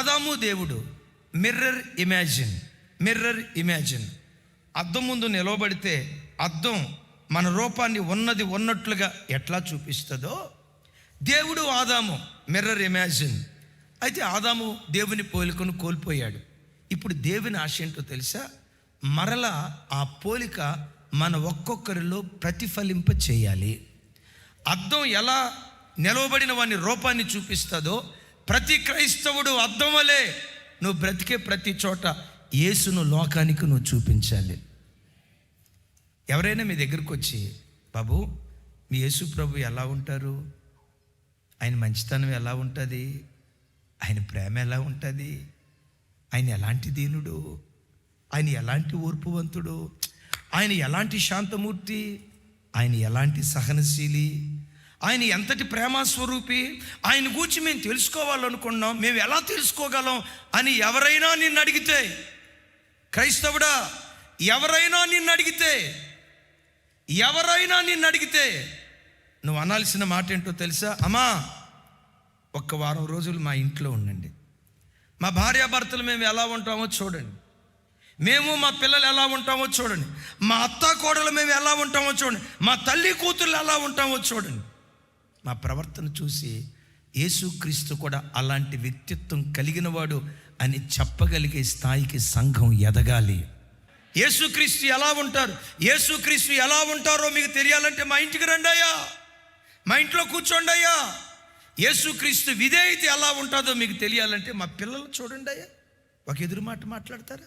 ఆదాము దేవుడు mirror imagine mirror imagine అద్దం ముందు నిలవబడితే అద్దం మన రూపాన్ని ఉన్నది ఉన్నట్లుగా ఎట్లా చూపిస్తుందో దేవుడు ఆదాము మిర్రర్ ఇమాజిన్ అయితే ఆదాము దేవుని పోలికను కోల్పోయాడు. ఇప్పుడు దేవుని ఆశ ఏంటో తెలుసా? మరలా ఆ పోలిక మన ఒక్కొక్కరిలో ప్రతిఫలింప చేయాలి. అద్దం ఎలా నిలవబడిన వాని రూపాన్ని చూపిస్తుందో ప్రతి క్రైస్తవుడు అద్దం వలె నువ్వు బ్రతికే ప్రతి చోట యేసును లోకానికి నువ్వు చూపించాలి. ఎవరైనా మీ దగ్గరకు వచ్చి బాబు మీ యేసు ప్రభు ఎలా ఉంటారు? ఆయన మంచితనం ఎలా ఉంటుంది? ఆయన ప్రేమ ఎలా ఉంటుంది? ఆయన ఎలాంటి దీనుడు? ఆయన ఎలాంటి ఓర్పువంతుడు? ఆయన ఎలాంటి శాంతమూర్తి? ఆయన ఎలాంటి సహనశీలి? ఆయన ఎంతటి ప్రేమ స్వరూపి? ఆయన గూర్చి మేము తెలుసుకోవాలనుకున్నాం. మేము ఎలా తెలుసుకోగలం అని ఎవరైనా నిన్ను అడిగితే క్రైస్తవుడా ఎవరైనా నిన్ను అడిగితే ఎవరైనా నిన్ను అడిగితే నువ్వు అనాల్సిన మాట ఏంటో తెలుసా? అమ్మా ఒక్క వారం రోజులు మా ఇంట్లో ఉండండి. మా భార్యాభర్తలు మేము ఎలా ఉంటామో చూడండి. మేము మా పిల్లలు ఎలా ఉంటామో చూడండి. మా అత్త కోడలు మేము ఎలా ఉంటామో చూడండి. మా తల్లి కూతుర్లు ఎలా ఉంటామో చూడండి. మా ప్రవర్తన చూసి యేసుక్రీస్తు కూడా అలాంటి వ్యక్తిత్వం కలిగినవాడు అని చెప్పగలిగే స్థాయికి సంఘం ఎదగాలి. యేసుక్రీస్తు ఎలా ఉంటారు? యేసుక్రీస్తు ఎలా ఉంటారో మీకు తెలియాలంటే మా ఇంటికి రండి అయ్యా మా ఇంట్లో కూర్చోండి అయ్యా యేసుక్రీస్తు విధేయత ఎలా ఉంటుందో మీకు తెలియాలంటే మా పిల్లలు చూడండి అయ్యా. ఒక ఎదురు మాట మాట్లాడతారా?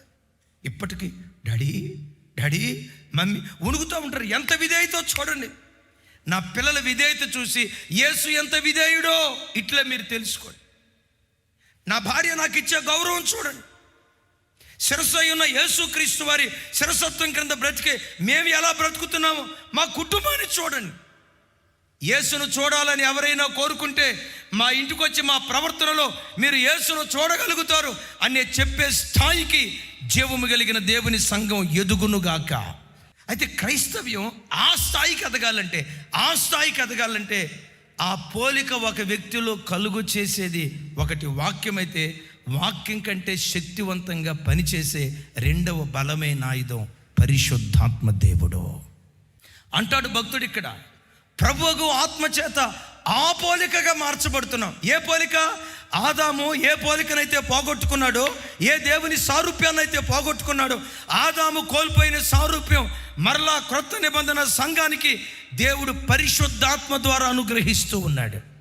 ఇప్పటికీ డాడీ డాడీ మమ్మీ ఉణుకుతూ ఉంటారు. ఎంత విధేయతో చూడండి. నా పిల్లల విధేయత చూసి యేసు ఎంత విధేయుడో ఇట్లా మీరు తెలుసుకోండి. నా భార్య నాకు ఇచ్చే గౌరవం చూడండి. శిరస్సు అయి ఉన్న యేసుక్రీస్తు వారి శిరసత్వం క్రింద బ్రతికే మేము ఎలా బ్రతుకుతున్నామో మా కుటుంబాన్ని చూడండి. యేసును చూడాలని ఎవరైనా కోరుకుంటే మా ఇంటికి వచ్చి మా ప్రవర్తనలో మీరు యేసును చూడగలుగుతారు అనే చెప్పే స్థాయికి జీవము కలిగిన దేవుని సంఘం ఎదుగునుగాక. అయితే క్రైస్తవ్యం ఆ స్థాయికి ఎదగాలంటే ఆ స్థాయికి ఎదగాలంటే ఆ పోలిక ఒక వ్యక్తిలో కలుగు చేసేది ఒకటి వాక్యం అయితే వాక్యం కంటే శక్తివంతంగా పనిచేసే రెండవ బలమైన ఆయుధం పరిశుద్ధాత్మ దేవుడు. అంటాడు భక్తుడు ఇక్కడ ప్రభువుకు ఆత్మ చేత ఆ పోలికగా మార్చబడుతున్నాం. ఏ పోలిక? ఆదాము ఏ పోలికనైతే పోగొట్టుకున్నాడో ఏ దేవుని సారూప్యాన్ని అయితే పోగొట్టుకున్నాడో ఆదాము కోల్పోయిన సారూప్యం మరలా క్రొత్త నిబంధన సంఘానికి దేవుడు పరిశుద్ధాత్మ ద్వారా అనుగ్రహిస్తూ ఉన్నాడు.